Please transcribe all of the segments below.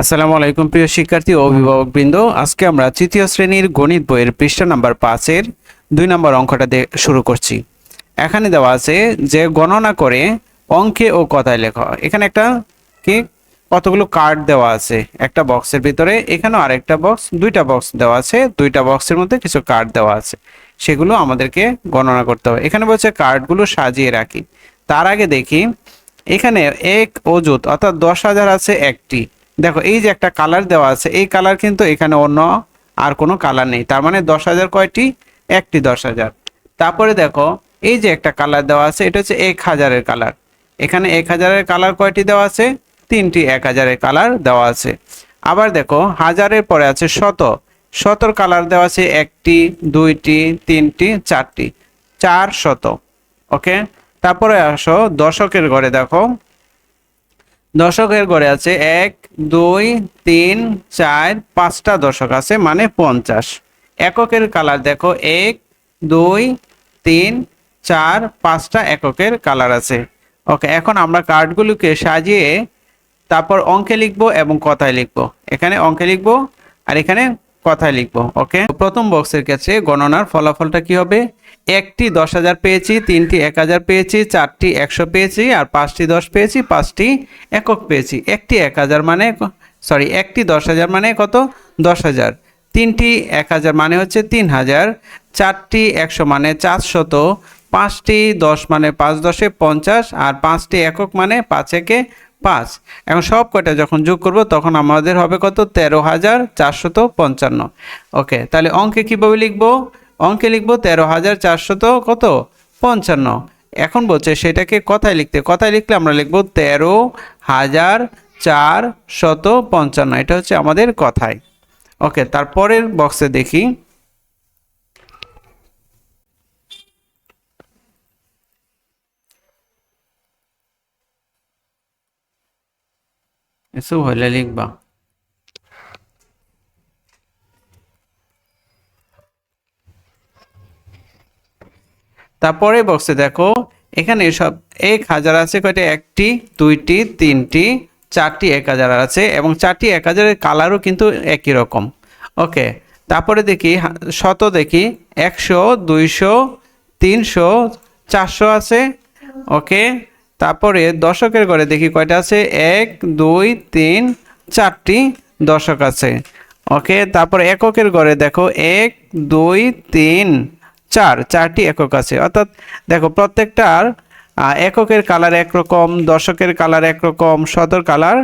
আসসালামু আলাইকুম প্রিয় শিক্ষার্থী ও অভিভাবকবৃন্দ। আজকে আমরা তৃতীয় শ্রেণির গণিত বইয়ের পৃষ্ঠা নাম্বার পাঁচের দুই নম্বর অঙ্কটা শুরু করছি। এখানে দেওয়া আছে যে গণনা করে অঙ্কে ও কথায় লেখা। এখানে একটা কি? কতগুলো কার্ড দেওয়া আছে। একটা বক্সের ভিতরে এখানেও আরেকটা বক্স দুইটা বক্স দেওয়া আছে। দুইটা বক্সের মধ্যে কিছু কার্ড দেওয়া আছে। সেগুলো আমাদেরকে গণনা করতে হবে। এখানে বলছে কার্ডগুলো সাজিয়ে রাখি। তার আগে দেখি, এখানে এক অজুত অর্থাৎ দশ হাজার আছে একটি। দেখো, এই যে একটা কালার দেওয়া আছে, এই কালার কিন্তু এখানে অন্য আর কোনো কালার নেই। তার মানে দশ হাজার কয়টি? একটি দশ হাজার। তারপরে দেখো, এই যে একটা কালার দেওয়া আছে, এটা হচ্ছে এক হাজারের কালার এখানে এক হাজারের কালার কয়টি দেওয়া আছে? তিনটি এক হাজারের কালার দেওয়া আছে। আবার দেখো, হাজারের পরে আছে শত। শতর কালার দেওয়া আছে একটি, দুইটি, তিনটি, চারটি। চার শত। ওকে তারপরে আসো, দশকের ঘরে দেখো। দশকের ঘরে আছে এক, দুই, তিন, চার, পাঁচটা দশক আছে মানে পঞ্চাশ। এককের কালার দেখো, এক, দুই, তিন, চার, পাঁচটা এককের কালার আছে। ওকে এখন আমরা কার্ডগুলোকে সাজিয়ে তারপর অঙ্কে লিখব এবং কথায় লিখব। এখানে অঙ্কে লিখব আর এখানে কথায় লিখব ওকে প্রথম বক্সের ক্ষেত্রে গণনার ফলাফলটা কি হবে? একটি দশ হাজার পেয়েছি, তিনটি এক হাজার পেয়েছি, চারটি একশো পেয়েছি আর পাঁচটি দশ পেয়েছি, পাঁচটি একক পেয়েছি। একটি এক হাজার মানে সরি একটি দশ হাজার মানে কত? দশ হাজার। তিনটি এক হাজার মানে হচ্ছে তিন হাজার। চারটি একশো মানে চারশত পাঁচটি দশ মানে পাঁচ দশে পঞ্চাশ আর পাঁচটি একক মানে পাঁচ একে পাঁচ। এখন সব কয়টা যখন যোগ করব তখন আমাদের হবে কত? তেরো হাজার চারশত পঞ্চান্ন। ওকে, তাহলে অঙ্কে কীভাবে লিখব? অঙ্কে লিখব তেরো হাজার চারশত কত? পঞ্চান্ন। এখন বলছে সেটাকে কথায় লিখতে। কথায় লিখলে আমরা লিখব তেরো হাজার চার শত পঞ্চান্ন। এটা হচ্ছে আমাদের কথায়। ওকে, তারপরের বক্সে দেখি। এসব হইলে লিখবা। তারপরে বক্সে দেখো, এখানে সব এক হাজার আছে, কয়টা? একটি, দুইটি, তিনটি, চারটি এক হাজার আছে এবং চারটি এক হাজারের কালারও কিন্তু একই রকম। ওকে তারপরে দেখি শত দেখি, একশো, দুইশো, তিনশো, চারশো আছে। ওকে তারপরে দশকের ঘরে দেখি কয়টা আছে? এক, দুই, তিন, চারটি দশক আছে। ওকে তারপর এককের ঘরে দেখো, এক, দুই, তিন চার, চারটি একক আছে। অর্থাৎ দেখো প্রত্যেকটার এককের কালার একরকম, দশকের কালার একরকম সদর কালার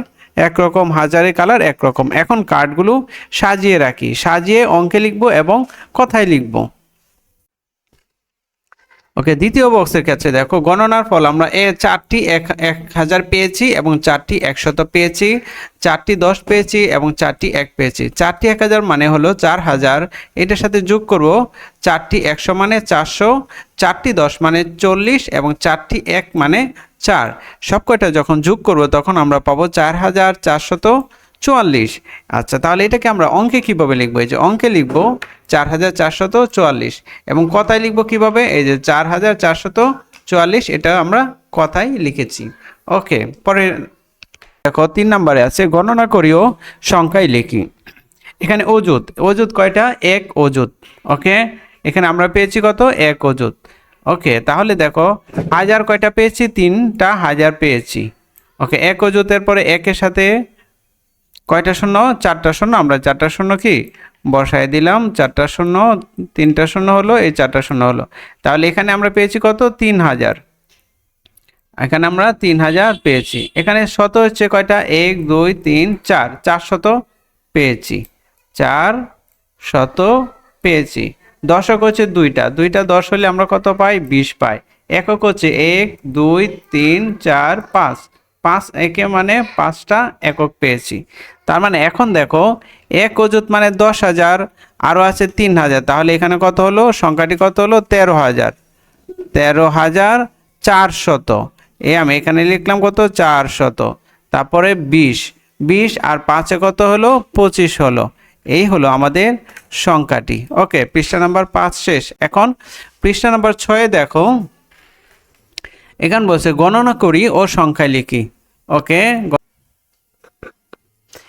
একরকম, হাজারে কালার একরকম। এখন কার্ডগুলো সাজিয়ে রাখি। সাজিয়ে অঙ্কে লিখব এবং কথায় লিখব। ওকে, দ্বিতীয় বক্সের ক্ষেত্রে দেখো, গণনার ফল আমরা এ চারটি এক এক হাজার পেয়েছি এবং চারটি একশত পেয়েছি, চারটি দশ পেয়েছি এবং চারটি এক পেয়েছি। চারটি এক হাজার মানে হলো চার হাজার। এটার সাথে যোগ করব, চারটি একশো মানে চারশো, চারটি দশ মানে চল্লিশ এবং চারটি এক মানে চার। সব কয়টা যখন যোগ করব, তখন আমরা পাবো চার হাজার চারশত চুয়াল্লিশ। আচ্ছা তাহলে এটাকে আমরা অঙ্কে কীভাবে লিখব? এই যে অঙ্কে লিখব চার হাজার চারশত চুয়াল্লিশ। এবং কথায় লিখব কীভাবে? এই যে চার হাজার চারশত চুয়াল্লিশ, এটা আমরা কথায় লিখেছি। ওকে পরে দেখো, তিন নম্বরে আছে, গণনা করিও, সংখ্যায় লিখি। এখানে অজুত অজুত কয়টা? এক অজুত ওকে, এখানে আমরা পেয়েছি কত? এক অজুত ওকে, তাহলে দেখো, হাজার কয়টা পেয়েছি? তিনটা হাজার পেয়েছি। ওকে, এক অজুতের পরে একের সাথে কয়টা শূন্য? চারটা শূন্য। আমরা চারটা শূন্য কি? বসায় দিলাম। চারটা শূন্য, তিনটা শূন্য হলো, এই চারটা শূন্য হলো। তাহলে এখানে আমরা পেয়েছি কত? তিন হাজার। এখানে আমরা তিন হাজার পেয়েছি। এখানে শত হচ্ছে কয়টা? এক, দুই, তিন, চার। চার শত পেয়েছি। চার শত পেয়েছি। দশক হচ্ছে দুইটা। দুইটা দশ হলে আমরা কত পাই? বিশ পাই। একক হচ্ছে এক, দুই, তিন, চার, পাঁচ। পাঁচ একে মানে পাঁচটা একক পেয়েছি। তার মানে এখন দেখো, এক অজুত মানে দশ হাজার আরও আছে তিন হাজার। তাহলে এখানে কত হলো? সংখ্যাটি কত হলো? তেরো হাজার। তেরো হাজার চারশত। এ আমি এখানে লিখলাম কত? চারশত। তারপরে বিশ। বিশ আর পাঁচে কত হলো? পঁচিশ হলো। এই হলো আমাদের সংখ্যাটি। ওকে, পৃষ্ঠা নাম্বার পাঁচ শেষ। এখন পৃষ্ঠা নাম্বার ছয়ে দেখো। এখানে বলছে গণনা করি ও সংখ্যায় লিখি। ওকে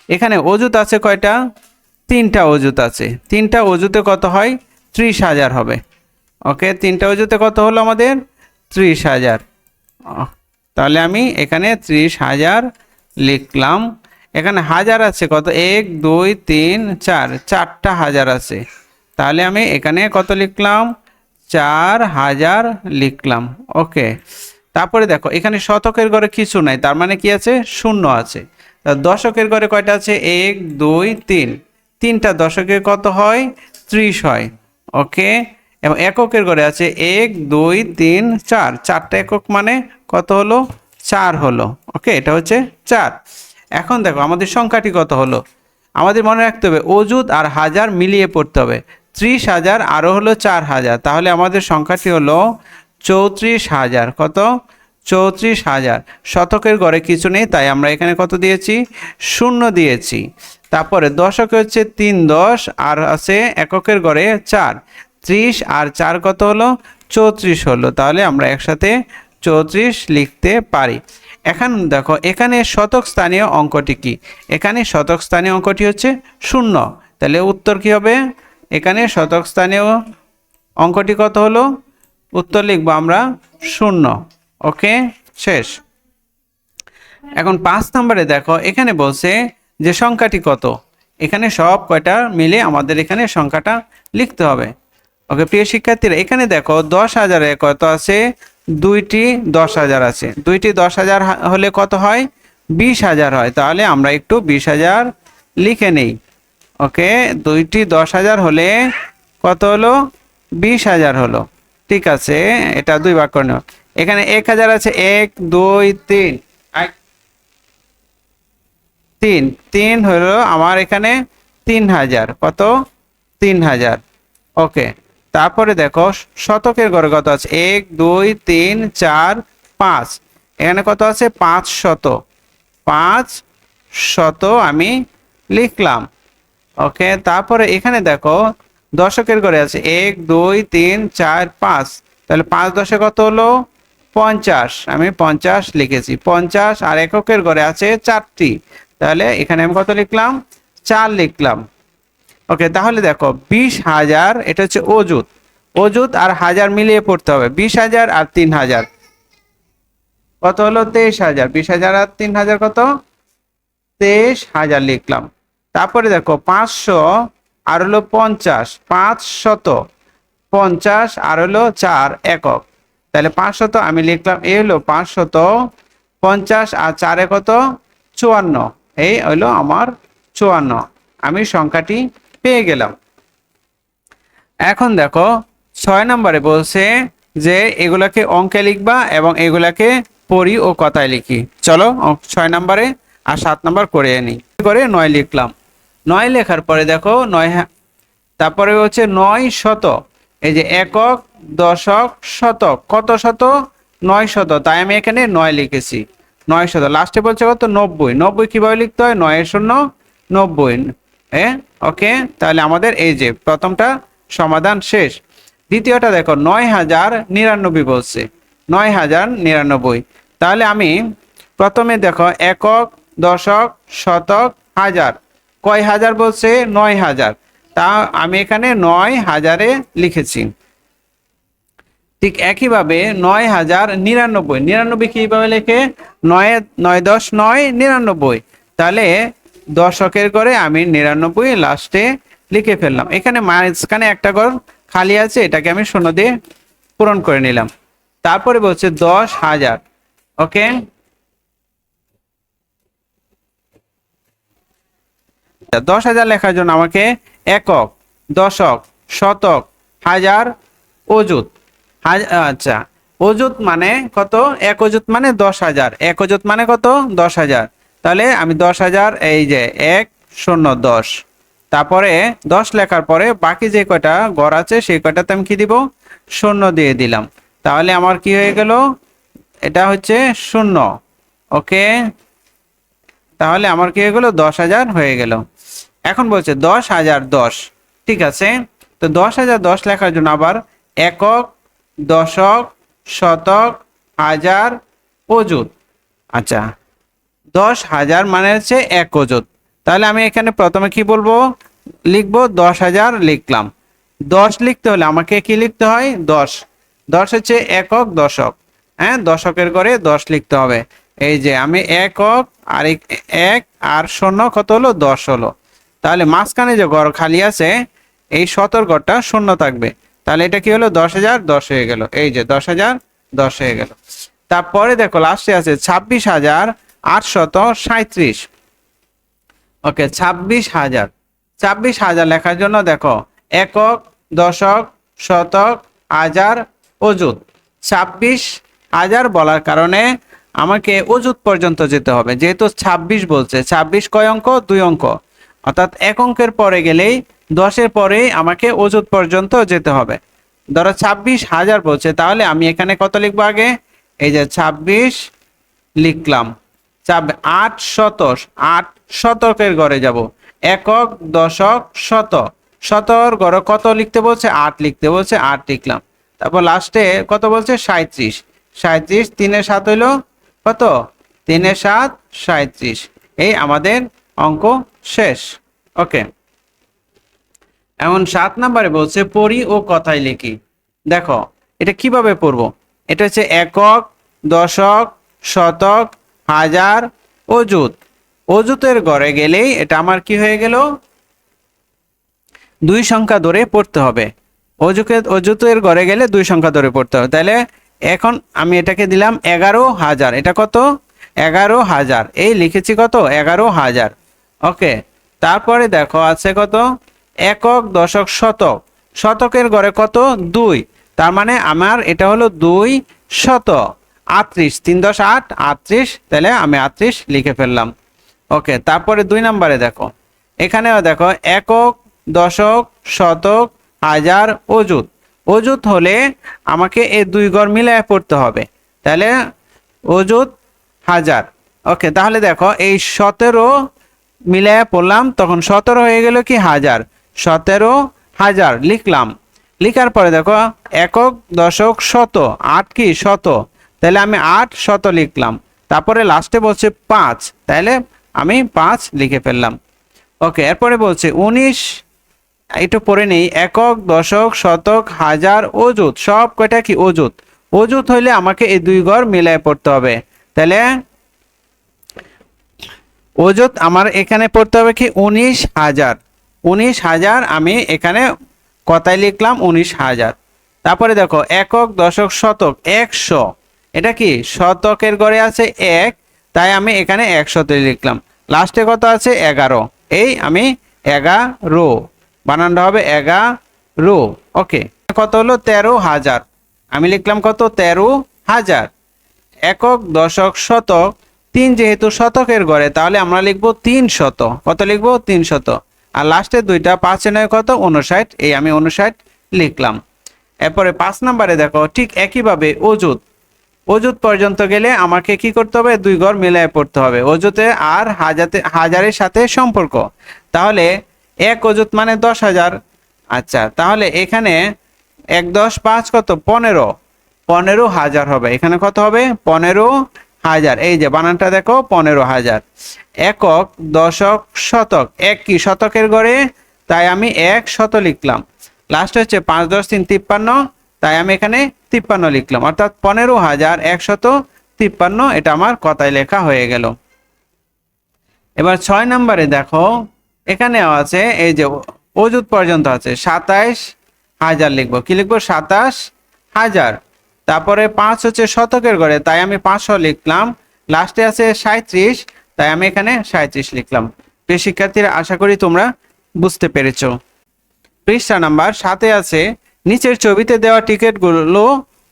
এখানে অজুত আছে কয়টা? তিনটা অজুত আছে। তিনটা অজুতে কত হয়? ত্রিশ হাজার হবে। ওকে, তিনটা অজুতে কত হলো আমাদের? ত্রিশ হাজার। তাহলে আমি এখানে ত্রিশ হাজার লিখলাম। এখানে হাজার আছে কত? এক, দুই, তিন, চার। চারটা হাজার আছে। তাহলে আমি এখানে কত লিখলাম? চার হাজার লিখলাম। ওকে, তারপরে দেখো, এখানে শতকের ঘরে কিছু নাই। তার মানে কি আছে? শূন্য আছে। দশকের ঘরে কয়টা আছে? এক, দুই, তিন। তিনটা দশকের কত হয়? ত্রিশ হয়। ওকে? এবং এককের ঘরে আছে এক, দুই, তিন, চার। চারটা একক মানে কত হলো? চার হলো। ওকে? এটা হচ্ছে চার। এখন দেখো, আমাদের সংখ্যাটি কত হলো? আমাদের মনে রাখতে হবে অজুদ আর হাজার মিলিয়ে পড়তে হবে। ত্রিশ হাজার আরও হলো চার হাজার। তাহলে আমাদের সংখ্যাটি হলো চৌত্রিশ হাজার। কত? চৌত্রিশ হাজার। শতকের গড়ে কিছু নেই, তাই আমরা এখানে কত দিয়েছি? শূন্য দিয়েছি। তারপরে দশকে হচ্ছে তিন দশ, আর আছে এককের গড়ে চার। ত্রিশ আর চার কত হলো? চৌত্রিশ হলো। তাহলে আমরা একসাথে চৌত্রিশ লিখতে পারি। এখন দেখো, এখানে শতক স্থানীয় অঙ্কটি কি? এখানে শতক স্থানীয় অঙ্কটি হচ্ছে শূন্য। তাহলে উত্তর কি হবে? এখানে শতক স্থানীয় অঙ্কটি কত হলো? উত্তর লিখব আমরা শূন্য। ওকে, শেষ। এখন পাঁচ নম্বরে দেখো, এখানে বলছে যে সংখ্যাটি কত? এখানে সব কয়টা মিলে আমাদের এখানে সংখ্যাটা লিখতে হবে। ওকে, প্রিয় শিক্ষার্থীরা, এখানে দেখো দশ হাজারে কত আছে? দুইটি দশ হাজার আছে। দুইটি দশ হাজার হলে কত হয়? বিশ হাজার হয়। তাহলে আমরা একটু বিশ হাজার লিখে নেই। ওকে, দুইটি দশ হাজার হলে কত হলো? বিশ হাজার হলো। ঠিক আছে, এটা দুই করে নেব এখানে এক হাজার আছে এক দুই তিন। তিন তিন হলো আমার এখানে তিন হাজার। কত? তিন হাজার। ওকে তারপরে দেখো শতকের ঘরে কত আছে? এক দুই তিন চার পাঁচ। এখানে কত আছে? পাঁচ শত। পাঁচ শত আমি লিখলাম। ওকে তারপরে এখানে দেখো দশকের ঘরে আছে। এক দুই তিন চার পাঁচ। তাহলে পাঁচ দশে কত হলো? পঞ্চাশ। আমি পঞ্চাশ লিখেছি। পঞ্চাশ আর এককের ঘরে আছে চারটি। তাহলে এখানে আমি কত লিখলাম? চার লিখলাম। ওকে, তাহলে দেখো, বিশ হাজার, এটা হচ্ছে অজুত অজুত আর হাজার মিলিয়ে পড়তে হবে। বিশ হাজার আর তিন হাজার। কত হলো? তেইশ হাজার। বিশ হাজার আর তিন হাজার কত? তেইশ হাজার লিখলাম। তারপরে দেখো, পাঁচশো আর হলো পঞ্চাশ। পাঁচ শত পঞ্চাশ আর হলো চার একক। তাহলে পাঁচশত আমি লিখলাম, এই হলো পাঁচশত পঞ্চাশ আর চারে কত? চুয়ান্ন। এই হলো আমার চুয়ান্ন। আমি সংখ্যাটি পেয়ে গেলাম। এখন দেখো, ছয় নম্বরে বলছে যে এগুলাকে অঙ্কে লিখবা এবং এগুলাকে পড়ি ও কথায় লিখি। চলো ছয় নম্বরে আর সাত নম্বর করে আনি। করে নয় লিখলাম। নয় লেখার পরে দেখো, নয় তারপরে হচ্ছে নয় শত। এই যে একক দশক শতক। কত শত নয় শত তাই আমি এখানে নয় লিখেছি। নয় শত লাস্টে বলছে কত? নব্বই। নব্বই কীভাবে লিখতে হয়? নয় শূন্য, নব্বই। হ্যাঁ ওকে? তাহলে আমাদের এই যে প্রথমটা সমাধান শেষ। দ্বিতীয়টা দেখো, নয় হাজার নিরানব্বই বলছে। নয় হাজার নিরানব্বই। তাহলে আমি প্রথমে দেখো, একক, দশক, শতক, হাজার। কয় হাজার বলছে? নয় হাজার। তা আমি এখানে নয় হাজারে লিখেছি। ঠিক একইভাবে নয় হাজার নিরানব্বই। নিরানব্বই কীভাবে লেখে? নয় নয় দশ, নয়, নিরানব্বই। তাহলে দশকের করে আমি নিরানব্বই লাস্টে লিখে ফেললাম। এখানে মাঝখানে একটা ঘর খালি আছে, এটাকে আমি শূন্য দিয়ে পূরণ করে নিলাম। তারপরে বলছে দশ হাজার। ওকে? দশ হাজার লেখার জন্য আমাকে একক, দশক, শতক, হাজার অজুত আচ্ছা অজুত মানে কত? এক অজুত মানে দশ হাজার। এক অজুত মানে কত? দশ হাজার। তাহলে আমি দশ হাজার, এই যে এক শূন্য দশ। তারপরে দশ লেখার পরে বাকি যে কয়টা ঘর আছে, সেই কয়টাতে আমি কি দিব? শূন্য দিয়ে দিলাম। তাহলে আমার কি হয়ে গেল? এটা হচ্ছে শূন্য। ওকে? তাহলে আমার কি হয়ে গেল? দশ হাজার হয়ে গেল। এখন বলছে দশ হাজার দশ। ঠিক আছে? তো দশ হাজার দশ লেখার জন্য আবার একক দশক, শতক, হাজার, অযুত। আচ্ছা দশ হাজার মানে হচ্ছে এক অযুত। তাহলে আমি এখানে প্রথমে কি বলব? লিখব, দশ হাজার লিখলাম। দশ লিখতে হলে আমাকে কি লিখতে হয়? দশ। দশ হচ্ছে একক দশক। হ্যাঁ দশকের করে দশ লিখতে হবে। এই যে আমি একক আর এক আর শূন্য কত হলো? দশ হলো। তাহলে মাঝখানে যে ঘর খালি আছে, এই সতর্কটা শূন্য থাকবে। তাহলে এটা কি হলো? দশ হাজার দশ হয়ে গেল। এই যে দশ হাজার দশ হয়ে গেল। তারপরে দেখো লাস্টে আছে ছাব্বিশ হাজার আটশত সাঁত্রিশ ওকে ছাব্বিশ হাজার। ছাব্বিশ হাজার লেখার জন্য দেখো, একক, দশক, শতক, হাজার, অযুত। ছাব্বিশ হাজার বলার কারণে আমাকে অযুত পর্যন্ত যেতে হবে। যেহেতু ছাব্বিশ বলছে, ছাব্বিশ কয় অঙ্ক? দুই অঙ্ক। অর্থাৎ এক অঙ্কের পরে গেলেই দশের পরেই আমাকে অযুত পর্যন্ত যেতে হবে। ধরো ছাব্বিশ হাজার বলছে, তাহলে আমি এখানে কত লিখব আগে? এই যে ছাব্বিশ লিখলাম। আট শত আট শতকের ঘরে যাব। একক দশক শত। শতর ঘরে কত লিখতে বলছে? আট লিখতে বলছে, আট লিখলাম। তারপর লাস্টে কত বলছে? সাঁত্রিশ সাঁত্রিশ তিনের সাত হইল কত? তিনের সাত সাঁত্রিশ এই আমাদের অঙ্ক শেষ। ওকে এখন সাত নম্বরে বলছে, পড়ি ও কথায় লিখি। দেখো, এটা কীভাবে পড়ব? এটা হচ্ছে একক, দশক, শতক, হাজার, অযুত। অযুতের ঘরে গেলেই এটা আমার কি হয়ে গেল? দুই সংখ্যা ধরে পড়তে হবে। অজুকে অজুতের ঘরে গেলে দুই সংখ্যা ধরে পড়তে হবে। তাহলে এখন আমি এটাকে দিলাম এগারো হাজার। এটা কত? এগারো হাজার। এই লিখেছি কত? এগারো হাজার। ওকে, তারপরে দেখো আছে কত? একক দশক শতক। শতকের ঘরে কত? দুই। তার মানে আমার এটা হলো দুই শত আটত্রিশ। তিন দশ আট, আটত্রিশ। তাহলে আমি আটত্রিশ লিখে ফেললাম। ওকে, তারপরে দুই নম্বরে দেখো। এখানেও দেখো, একক দশক শতক হাজার অযুত। অযুত হলে আমাকে এই দুই গড় মিলায় পড়তে হবে। তাহলে অযুত হাজার। ওকে, তাহলে দেখো, এই সতেরো মিলায় পড়লাম, তখন সতেরো হয়ে গেল কি হাজার। সতেরো হাজার লিখলাম। লিখার পরে দেখো, একক, দশক, শত। আট কি? শত। তাহলে আমি আট, শত লিখলাম। তারপরে লাস্টে বলছে পাঁচ। তাহলে আমি পাঁচ লিখে ফেললাম। ওকে, এরপরে বলছে উনিশ। একটু পড়ে নেই। একক, দশক, শতক, হাজার, অযুত। সব কয়টা কি? অযুত। অযুত হইলে আমাকে এই দুই ঘর মিলায় পড়তে হবে। তাহলে অযুত আমার এখানে পড়তে হবে কি? উনিশ হাজার। উনিশ হাজার, আমি এখানে কথায় লিখলাম উনিশ হাজার। তারপরে দেখো, একক, দশক, শতক, একশো। এটা কি? শতকের ঘরে আছে এক, তাই আমি এখানে একশোতে লিখলাম। লাস্টে কত আছে? এগারো। এই আমি এগারো। বানানটা হবে এগারো। ওকে। কত হলো? তেরো হাজার। আমি লিখলাম কত? তেরো হাজার। একক, দশক, শতক, তিন যেহেতু শতকের ঘরে তাহলে আমরা লিখব তিন শত। কত লিখব? তিন শত। আর লাস্টে দুইটা পাঁচে নয় কত? উনষাট এই আমি উনষাট লিখলাম। এরপরে পাঁচ নাম্বারে দেখো, ঠিক একইভাবে অজুত অজুত পর্যন্ত গেলে আমাকে কি করতে হবে? দুই ঘর মিলায় পড়তে হবে। অজুতে আর হাজাতে, হাজারের সাথে সম্পর্ক। তাহলে এক অজুত মানে দশ হাজার। আচ্ছা তাহলে এখানে এক দশ পাঁচ কত? পনেরো। পনেরো হাজার হবে। এখানে কত হবে? পনেরো হাজার। এই যে বানানটা দেখো, পনেরো হাজার। একক, দশক, শতক। এক কি? শতকের গড়ে তাই আমি এক শত লিখলাম। লাস্ট হচ্ছে পাঁচ, দশ, তিন, তিপ্পান্ন। তাই আমি এখানে তিপ্পান্ন লিখলাম। অর্থাৎ পনেরো হাজার একশত তিপ্পান্ন এটা আমার কথায় লেখা হয়ে গেল। এবার ছয় নম্বরে দেখো, এখানে আছে, এই যে অজুত পর্যন্ত আছে, সাতাইশ হাজার লিখব। কি লিখব? সাতাশ হাজার। তারপরে পাঁচ হচ্ছে শতকের ঘরে তাই আমি পাঁচশো লিখলাম। লাস্টে আছে সাঁত্রিশ তাই আমি এখানে সাঁত্রিশ লিখলাম। প্রিয় শিক্ষার্থীরা, আশা করি তোমরা বুঝতে পেরেছ। পৃষ্ঠা নাম্বার সাথে আছে, নিচের ছবিতে দেওয়া টিকিটগুলো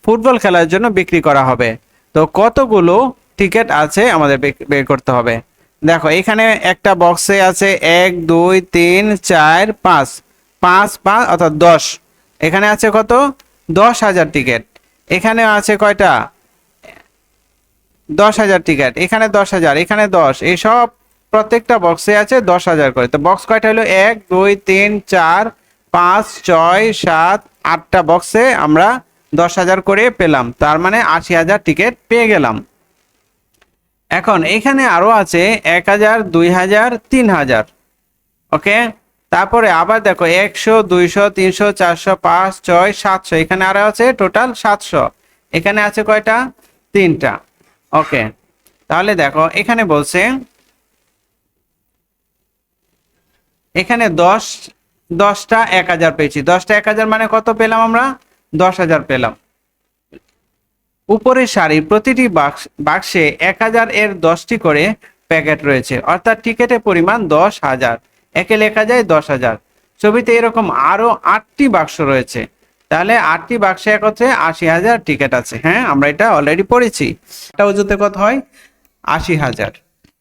ফুটবল খেলার জন্য বিক্রি করা হবে। তো কতগুলো টিকিট আছে আমাদের বের করতে হবে? দেখো, এখানে একটা বক্সে আছে এক, দুই, তিন, চার, পাঁচ। পাঁচ পাঁচ, অর্থাৎ দশ। এখানে আছে কত? দশ হাজার টিকিট। এখানে আছে কয়টা? দশ হাজার টিকিট এখানে দশ হাজার, এখানে দশ। এই সব প্রত্যেকটা বক্সে আছে দশ হাজার করে। তো বক্স কয়টা হলো? এক, দুই, তিন, চার, পাঁচ, ছয়, সাত, আটটা বক্সে আমরা দশ হাজার করে পেলাম। তার মানে আশি হাজার টিকিট পেয়ে গেলাম। এখন এখানে আরও আছে এক হাজার, দুই হাজার, তিন হাজার। ওকে তারপরে আবার দেখো একশো, দুইশো, তিনশো, চারশো, পাঁচ, ছয়, সাতশো। এখানে আরও আছে টোটাল সাতশো। এখানে আছে কয়টা? তিনটা। ওকে। তাহলে দেখো, এখানে বলছে, এখানে দশ, দশটা এক হাজার পেয়েছি। দশটা এক হাজার মানে কত পেলাম আমরা? দশ হাজার পেলাম। উপরের সারির প্রতিটি বাক্স, বাক্সে এক হাজার এর দশটি করে প্যাকেট রয়েছে। অর্থাৎ টিকেটের পরিমাণ দশ হাজার। একে লেখা যায় দশ হাজার। ছবিতে এরকম আরও আটটি বাক্স রয়েছে। তাহলে আটটি বাক্সে এক একত্রে আশি হাজার টিকিট আছে। হ্যাঁ আমরা এটা অলরেডি পড়েছি। এটা ওজুতে কত হয়? আশি হাজার।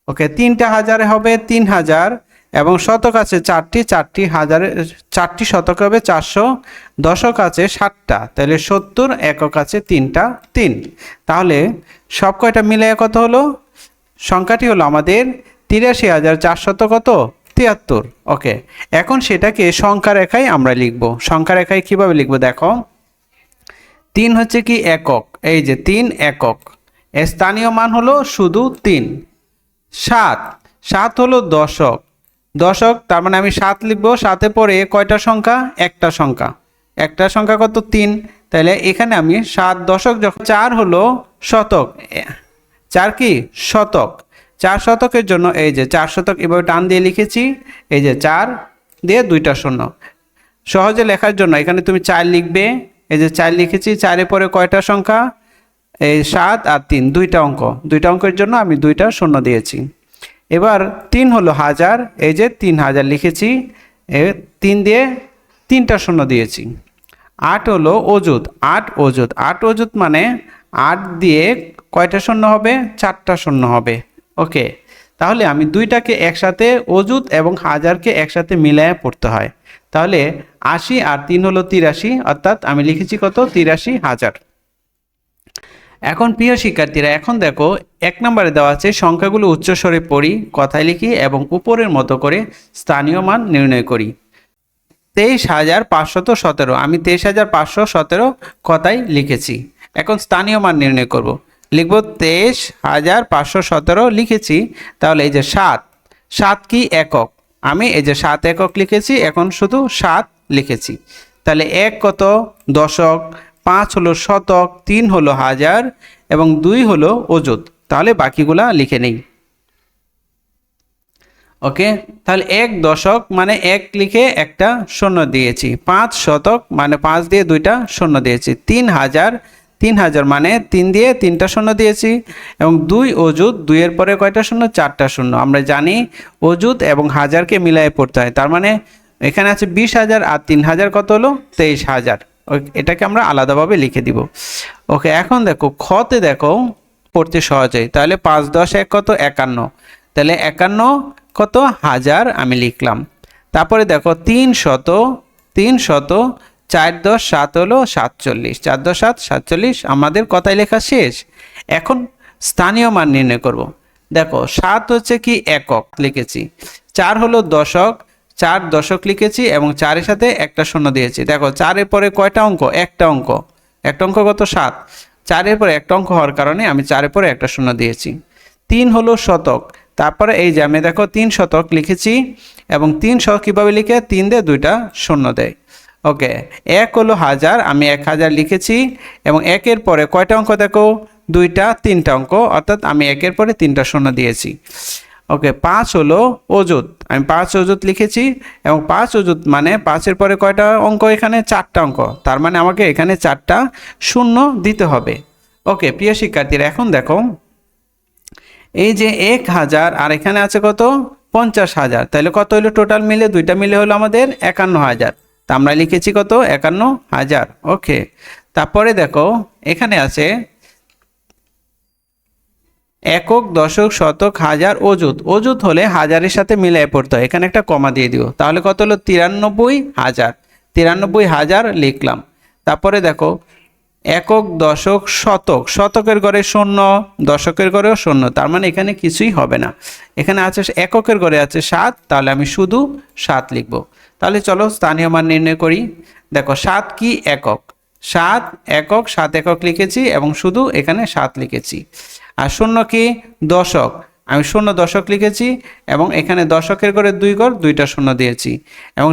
ওকে, তিনটা হাজারে হবে তিন হাজার এবং শতক আছে চারটি চারটি হাজারে, চারটি শতক হবে চারশো, দশক আছে ষাটটা। তাহলে সত্তর, একক আছে তিনটা, তিন। তাহলে সব কয়টা মিলে কত হলো? সংখ্যাটি হলো আমাদের তিরাশি হাজার চারশত কত? তিয়াত্তর, ওকে। এখন সেটাকে সংখ্যা রেখায় আমরা লিখব। সংখ্যা রেখায় কীভাবে লিখব দেখো? তিন হচ্ছে কি একক, এই যে তিন একক। স্থানীয় মান হলো শুধু তিন। সাত সাত হলো দশক। দশক, তার মানে আমি সাত লিখব সাথে পরে কয়টা সংখ্যা? একটা সংখ্যা। একটা সংখ্যা কত? তিন। তাহলে এখানে আমি সাত দশক যখন, চার হলো শতক। চার কি? শতক। চার শতকের জন্য, এই যে চার শতক এভাবে টান দিয়ে লিখেছি, এই যে চার দিয়ে দুইটা শূন্য। সহজে লেখার জন্য, এখানে তুমি চার লিখবে, এই যে চার লিখেছি, চারের পরে কয়টা সংখ্যা? এই সাত আর তিন, দুইটা অঙ্ক। দুইটা অঙ্কের জন্য আমি দুইটা শূন্য দিয়েছি। এবার তিন হলো হাজার, এই যে তিন হাজার লিখেছি, এ তিন দিয়ে তিনটা শূন্য দিয়েছি। আট হলো অজুত আট অজুত আট অজুত মানে আট দিয়ে কয়টা শূন্য হবে? চারটা শূন্য হবে। ওকে, তাহলে আমি দুইটাকে একসাথে অজুত এবং হাজারকে একসাথে মিলায় পড়তে হয়। তাহলে আশি আর তিন হলো তিরাশি, অর্থাৎ আমি লিখেছি কত? তিরাশি হাজার। এখন প্রিয় শিক্ষার্থীরা, এখন দেখো, এক নম্বরে দেওয়া আছে, সংখ্যাগুলো উচ্চস্বরে পড়ি, কথায় লিখি এবং উপরের মতো করে স্থানীয় মান নির্ণয় করি। তেইশ হাজার পাঁচশত সতেরো, আমি তেইশ হাজার পাঁচশো সতেরো কথায় লিখেছি। এখন স্থানীয় মান নির্ণয় করব। লিখব তেইশ হাজার পাঁচশো সতেরো লিখেছি, তাহলে এই যে সাত সাত কি একক? আমি এই যে সাত একক লিখেছি, এখন শুধু সাত লিখেছি। তাহলে এক কত? দশক, পাঁচ হলো শতক, তিন হলো হাজার, এবং দুই হলো অযুত। তাহলে বাকিগুলা লিখে নেই। ওকে, তাহলে এক দশক মানে এক লিখে একটা শূন্য দিয়েছি। পাঁচ শতক মানে পাঁচ দিয়ে দুইটা শূন্য দিয়েছি। তিন হাজার তিন হাজার মানে তিন দিয়ে তিনটা শূন্য দিয়েছি এবং দুই অজুত দুইয়ের পরে কয়টা শূন্য? চারটা শূন্য। আমরা জানি অজুত এবং হাজারকে মিলাই পড়তে হয়। তার মানে এখানে আছে বিশ হাজার আর তিন হাজার কত হলো? তেইশ হাজার। এটাকে আমরা আলাদাভাবে লিখে দিব। ওকে, এখন দেখো, খতে দেখো, পড়তে সহজ হয়। তাহলে পাঁচ দশ এক কত? একান্ন। তাহলে একান্ন কত? হাজার আমি লিখলাম। তারপরে দেখো, তিন শত তিন শত চার দশ সাত হলো সাতচল্লিশ, চার দশ সাত, সাতচল্লিশ, আমাদের কথায় লেখা শেষ। এখন স্থানীয় মান নির্ণয় করব। দেখো, সাত হচ্ছে কি একক লিখেছি। চার হলো দশক, চার দশক লিখেছি এবং চারের সাথে একটা শূন্য দিয়েছি। দেখো, চারের পরে কয়টা অঙ্ক? একটা অঙ্ক। একটা অঙ্ক কত? সাত। চারের পরে একটা অঙ্ক হওয়ার কারণে আমি চারের পরে একটা শূন্য দিয়েছি। তিন হলো শতক। তারপরে এই যে আমি দেখো, তিন শতক লিখেছি এবং তিন শতক কীভাবে লিখে? তিন দিয়ে দুইটা শূন্য দেয়। ওকে, এক হলো হাজার, আমি এক হাজার লিখেছি, এবং একের পরে কয়টা অঙ্ক দেখো? দুইটা, তিনটা অঙ্ক, অর্থাৎ আমি একের পরে তিনটা শূন্য দিয়েছি। ওকে, পাঁচ হলো অজুত আমি পাঁচ অজুত লিখেছি, এবং পাঁচ অজুত মানে পাঁচের পরে কয়টা অঙ্ক এখানে? চারটা অঙ্ক, তার মানে আমাকে এখানে চারটা শূন্য দিতে হবে। ওকে, প্রিয় শিক্ষার্থীরা, এখন দেখো, এই যে এক হাজার, আর এখানে আছে কত? পঞ্চাশ হাজার, তাহলে কত হলো টোটাল মিলে? দুইটা মিলে হলো আমাদের একান্ন হাজার। তা আমরা লিখেছি কত? একান্ন হাজার। ওকে। তারপরে দেখো, এখানে আছে একক, দশক, শতক, হাজার, অযুত। অযুত হলে হাজারের সাথে মিলাই পড়তে হয়। এখানে একটা কমা দিয়ে দিও। তাহলে কত হলো? তিরানব্বই হাজার। তিরানব্বই হাজার লিখলাম। তারপরে দেখো, একক, দশক, শতক। শতকের ঘরে শূন্য, দশকের ঘরেও শূন্য। তার মানে এখানে কিছুই হবে না। এখানে আছে, এককের ঘরে আছে সাত। তাহলে আমি শুধু সাত লিখব। তাহলে চলো স্থানীয় মান নির্ণয় করি। দেখো, সাত কি একক? সাত একক সাত একক লিখেছি এবং শুধু এখানে সাত লিখেছি। আর শূন্য কি? দশক। আমি শূন্য দশক লিখেছি এবং এখানে দশকের করে দুই গড় দুইটা শূন্য দিয়েছি। এবং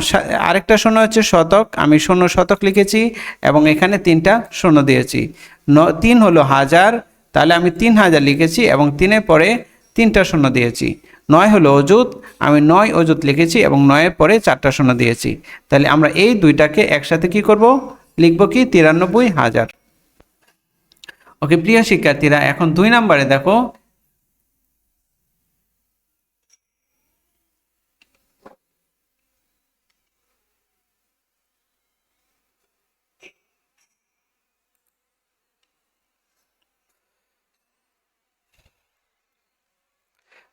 আরেকটা শূন্য হচ্ছে শতক। আমি শূন্য শতক লিখেছি এবং এখানে তিনটা শূন্য দিয়েছি। ন, তিন হলো হাজার। তাহলে আমি তিন হাজার লিখেছি এবং তিনের পরে তিনটা শূন্য দিয়েছি। নয় হলো অজুত আমি নয় অজুত লিখেছি এবং নয়ের পরে চারটা শূন্য দিয়েছি। তাহলে আমরা এই দুইটাকে একসাথে কি করব? লিখব কি? তিরানব্বই হাজার। ওকে, প্রিয় শিক্ষার্থীরা, এখন দুই নম্বরে দেখো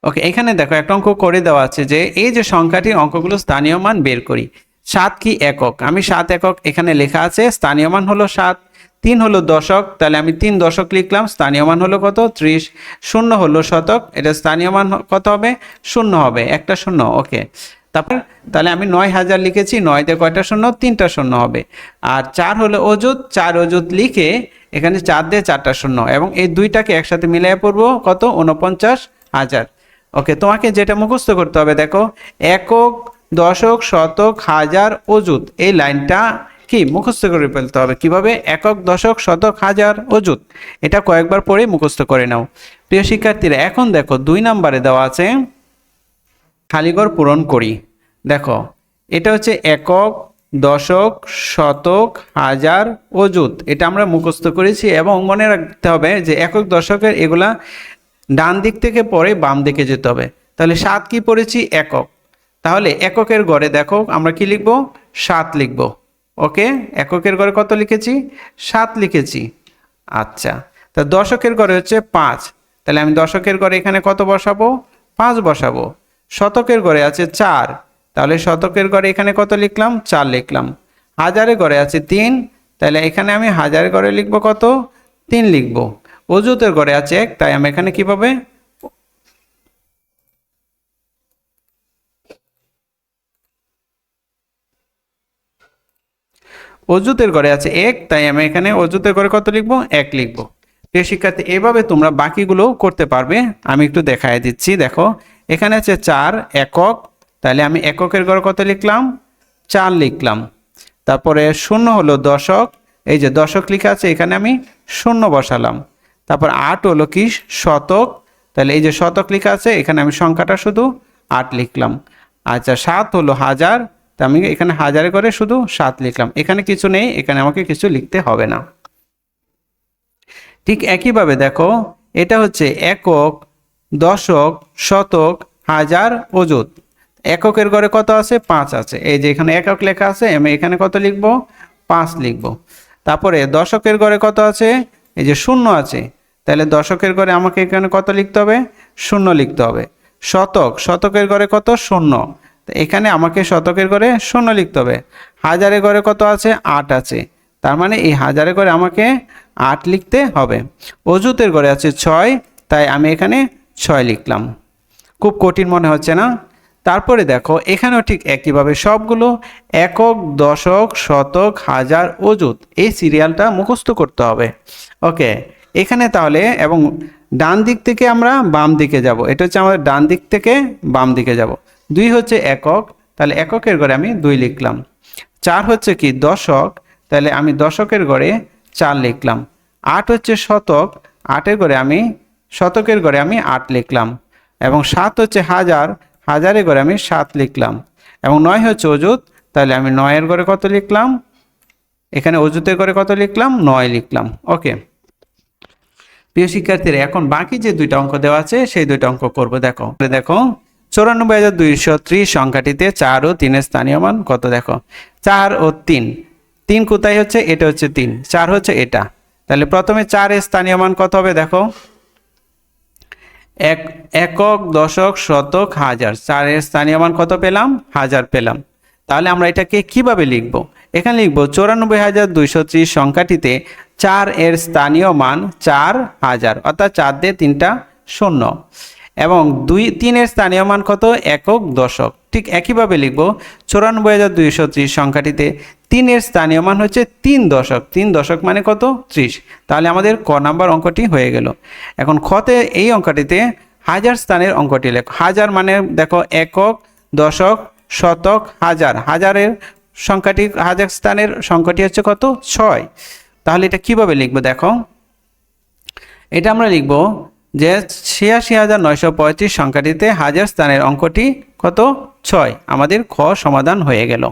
ওকে এখানে দেখো, একটা অঙ্ক করে দেওয়া আছে যে, এই যে সংখ্যাটির অঙ্কগুলো স্থানীয় মান বের করি, সাত কি একক? আমি সাত একক, এখানে লেখা আছে, স্থানীয় মান হলো সাত, তিন হলো দশক, তাহলে আমি তিন দশক লিখলাম, স্থানীয় মান হলো কত? ত্রিশ, শূন্য হলো শতক, এটা স্থানীয় মান কত হবে? শূন্য হবে, একটা শূন্য ওকে তারপর, তাহলে আমি নয় হাজার লিখেছি নয় দিয়ে কয়টা শূন্য? তিনটা শূন্য হবে। আর চার হলো অজুত চার অজুত লিখে এখানে চার দিয়ে চারটা শূন্য, এবং এই দুইটাকে একসাথে মিলিয়ে পড়ব কত? উনপঞ্চাশ হাজার। ওকে তোমাকে যেটা মুখস্থ করতে হবে, দেখো, একক, দশক, শতক, হাজার অজুত এই লাইনটা কি? মুখস্থ করে ফেলতে হবে। কীভাবে? একক, দশক, শতক, হাজার অজুত এটা কয়েকবার পরে মুখস্থ করে নাও। প্রিয় শিক্ষার্থীরা, এখন দেখো, দুই নম্বরে দেওয়া আছে, খালিঘর পূরণ করি। দেখো, এটা হচ্ছে একক, দশক, শতক, হাজার অজুত এটা আমরা মুখস্থ করেছি এবং মনে রাখতে হবে যে একক, দশকের এগুলা ডান দিক থেকে পরে বাম দিকে যেতে হবে। তাহলে সাত কি পড়েছি? একক। তাহলে এককের গড়ে দেখো, আমরা কি লিখব? সাত লিখব। ওকে? এককের গড়ে কত লিখেছি? সাত লিখেছি। আচ্ছা। তা দশকের গড়ে হচ্ছে পাঁচ। তাহলে আমি দশকের গড়ে এখানে কত বসাবো? পাঁচ বসাবো। শতকের গড়ে আছে চার। তাহলে শতকের গড়ে এখানে কত লিখলাম? চার লিখলাম। হাজারের গড়ে আছে তিন। তাহলে এখানে আমি হাজারের গড়ে লিখব কত? তিন লিখব। অজুতের ঘরে আছে এক, তাই আমি এখানে কীভাবে অজুতের ঘরে আছে এক, তাই আমি এখানে অজুতের ঘরে কত লিখব? এক লিখব। প্রিয় শিক্ষার্থী, এভাবে তোমরা বাকিগুলো করতে পারবে। আমি একটু দেখায় দিচ্ছি, দেখো। এখানে আছে চার একক, তাহলে আমি এককের ঘরে কত লিখলাম? চার লিখলাম। তারপরে শূন্য হলো দশক। এই যে দশক লেখা আছে, এখানে আমি শূন্য বসালাম। তারপর আট হলো কি? শতক। তাহলে এই যে শতক লেখা আছে, এখানে আমি সংখ্যাটা শুধু আট লিখলাম। আচ্ছা সাত হলো হাজার। তা আমি এখানে হাজারে করে শুধু সাত লিখলাম। এখানে কিছু নেই, এখানে আমাকে কিছু লিখতে হবে না। ঠিক একইভাবে দেখো, এটা হচ্ছে একক, দশক, শতক, হাজার, অযুত। এককের ঘরে কত আছে? পাঁচ আছে। এই যে এখানে একক লেখা আছে, আমি এখানে কত লিখব? পাঁচ লিখব। তারপরে দশকের ঘরে কত আছে? এই যে শূন্য আছে। তাহলে দশকের ঘরে আমাকে এখানে কত লিখতে হবে? শূন্য লিখতে হবে। শতক, শতকের ঘরে কত? শূন্য। এখানে আমাকে শতকের ঘরে শূন্য লিখতে হবে। হাজারের ঘরে কত আছে? আট আছে। তার মানে এই হাজারে ঘরে আমাকে আট লিখতে হবে। অজুতের ঘরে আছে ছয়, তাই আমি এখানে ছয় লিখলাম। খুব কঠিন মনে হচ্ছে না? তারপরে দেখো, এখানেও ঠিক একইভাবে সবগুলো একক, দশক, শতক, হাজার অজুত এই সিরিয়ালটা মুখস্থ করতে হবে। ওকে এখানে তাহলে এবং ডান দিক থেকে আমরা বাম দিকে যাব। এটা হচ্ছে আমাদের ডান দিক থেকে বাম দিকে যাব। দুই হচ্ছে একক। তাহলে এককের ঘরে আমি দুই লিখলাম। চার হচ্ছে কি? দশক। তাহলে আমি দশকের ঘরে চার লিখলাম। আট হচ্ছে শতক। আটের ঘরে আমি, শতকের ঘরে আমি আট লিখলাম। এবং সাত হচ্ছে হাজার। হাজারের ঘরে আমি সাত লিখলাম। এবং নয় হচ্ছে অজুত তাহলে আমি নয়ের ঘরে কত লিখলাম? এখানে অজুতের ঘরে কত লিখলাম? নয় লিখলাম। ওকে। প্রিয় শিক্ষার্থীরা, এখন বাকি যে দুইটা অঙ্ক দেওয়া আছে, সেই দুইটা অঙ্ক করব। দেখো দেখো, চৌরানব্বই হাজার দুইশো ত্রিশ সংখ্যাটিতে চার ও তিনের স্থানীয় মান কত দেখো? চার ও তিন। তিন কোথায় হচ্ছে? এটা হচ্ছে তিন। চার হচ্ছে এটা। তাহলে প্রথমে চারের স্থানীয় মান কত হবে দেখো? এক, একক, দশক, শতক, হাজার। চারের স্থানীয় মান কত পেলাম? হাজার পেলাম। তাহলে আমরা এটাকে কীভাবে লিখব? এখানে লিখব, চৌরানব্বই হাজার দুইশো ত্রিশ সংখ্যাটিতে চার এর স্থানীয় মান চার হাজার, অর্থাৎ চার দিয়ে তিনটা শূন্য। এবং দুই তিনের স্থানীয় মান কত? একক দশক। ঠিক একইভাবে লিখব, চুরানব্বই হাজার দুইশো ত্রিশ সংখ্যাটিতে তিনের স্থানীয় মান হচ্ছে তিন দশক। তিন দশক মানে কত? ত্রিশ। তাহলে আমাদের ক নাম্বার অঙ্কটি হয়ে গেল। এখন খতে এই অঙ্কটিতে হাজার স্থানের অঙ্কটি লেখ। হাজার মানে দেখো একক দশক শতক হাজার। হাজারের সংখ্যাটি, হাজার স্থানের সংখ্যাটি হচ্ছে কত? ছয়। তাহলে এটা কীভাবে লিখব দেখো? এটা আমরা লিখব যে ছিয়াশি হাজার নয়শো পঁয়ত্রিশ সংখ্যাটিতে হাজার স্থানের অঙ্কটি কত? ছয়। আমাদের খ সমাধান হয়ে গেল।